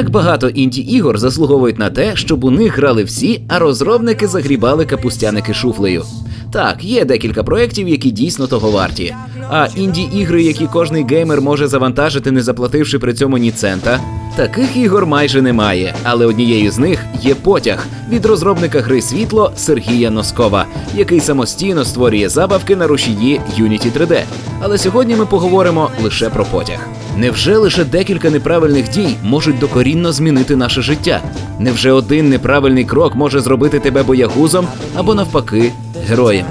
Як багато інді ігор заслуговують на те, щоб у них грали всі, а розробники загрібали капустяники шуфлею. Так, є декілька проєктів, які дійсно того варті. А інді ігри, які кожний геймер може завантажити, не заплативши при цьому ні цента. Таких ігор майже немає, але однією з них є потяг від розробника гри світло Сергія Носкова, який самостійно створює забавки на рушії Unity 3D. Але сьогодні ми поговоримо лише про потяг. Невже лише декілька неправильних дій можуть докорінно змінити наше життя? Невже один неправильний крок може зробити тебе боягузом або навпаки героєм?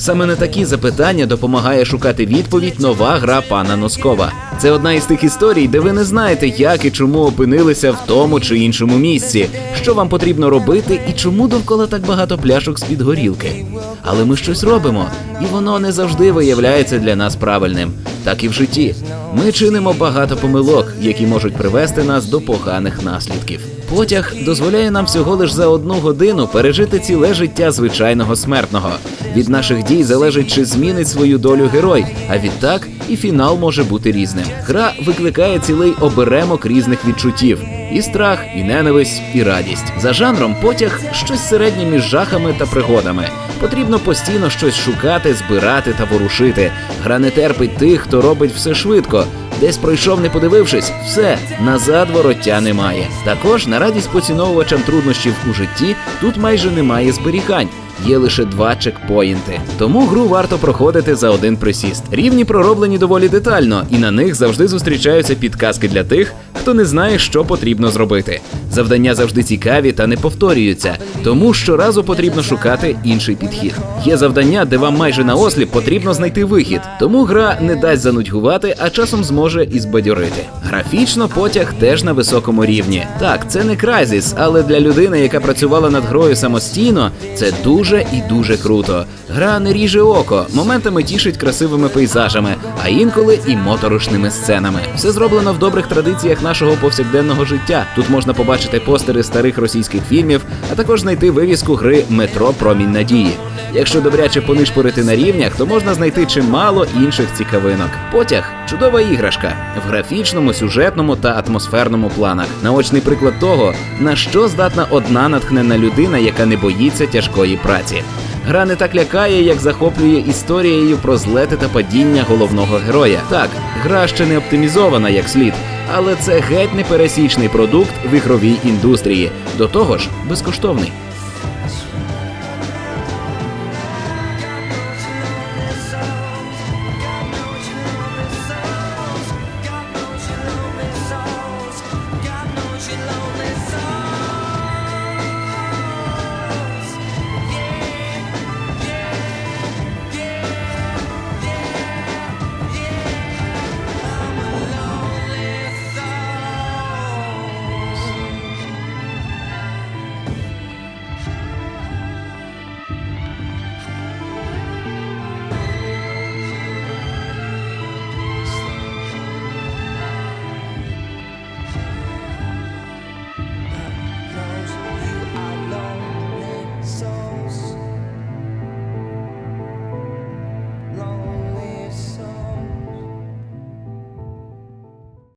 Саме на такі запитання допомагає шукати відповідь нова гра пана Носкова. Це одна із тих історій, де ви не знаєте, як і чому опинилися в тому чи іншому місці, що вам потрібно робити і чому довкола так багато пляшок з-під горілки. Але ми щось робимо, і воно не завжди виявляється для нас правильним. Так і в житті. Ми чинимо багато помилок, які можуть привести нас до поганих наслідків. Потяг дозволяє нам всього лиш за одну годину пережити ціле життя звичайного смертного. Від наших дій залежить, чи змінить свою долю герой, а відтак і фінал може бути різним. Гра викликає цілий оберемок різних відчуттів: і страх, і ненависть, і радість. За жанром потяг щось середнє між жахами та пригодами. Потрібно постійно щось шукати, збирати та ворушити. Гра не терпить тих, хто робить все швидко. Десь пройшов, не подивившись, все назад вороття немає. Також на радість поціновувачам труднощів у житті тут майже немає зберігань. Є лише два чекпоїнти. Тому гру варто проходити за один присіст. Рівні пророблені доволі детально, і на них завжди зустрічаються підказки для тих, хто не знає, що потрібно зробити. Завдання завжди цікаві та не повторюються, тому щоразу потрібно шукати інший підхід. Є завдання, де вам майже наосліп потрібно знайти вихід, тому гра не дасть занудьгувати, а часом зможе і збадьорити. Графічно потяг теж на високому рівні. Так, це не Crysis, але для людини, яка працювала над грою самостійно, це дуже і дуже круто. Гра не ріже око, моментами тішить красивими пейзажами, а інколи і моторошними сценами. Все зроблено в добрих традиціях нашого повсякденного життя. Тут можна побачити постери старих російських фільмів, а також знайти вивіску гри Метро Промінь надії. Якщо добряче понишпорити на рівнях, то можна знайти чимало інших цікавинок. Потяг чудова іграшка в графічному, сюжетному та атмосферному планах. Наочний приклад того, на що здатна одна натхнена людина, яка не боїться тяжкої праці кімнаті. Гра не так лякає, як захоплює історією про злети та падіння головного героя. Так, гра ще не оптимізована як слід, але це геть непересічний продукт в ігровій індустрії. До того ж, безкоштовний. lonely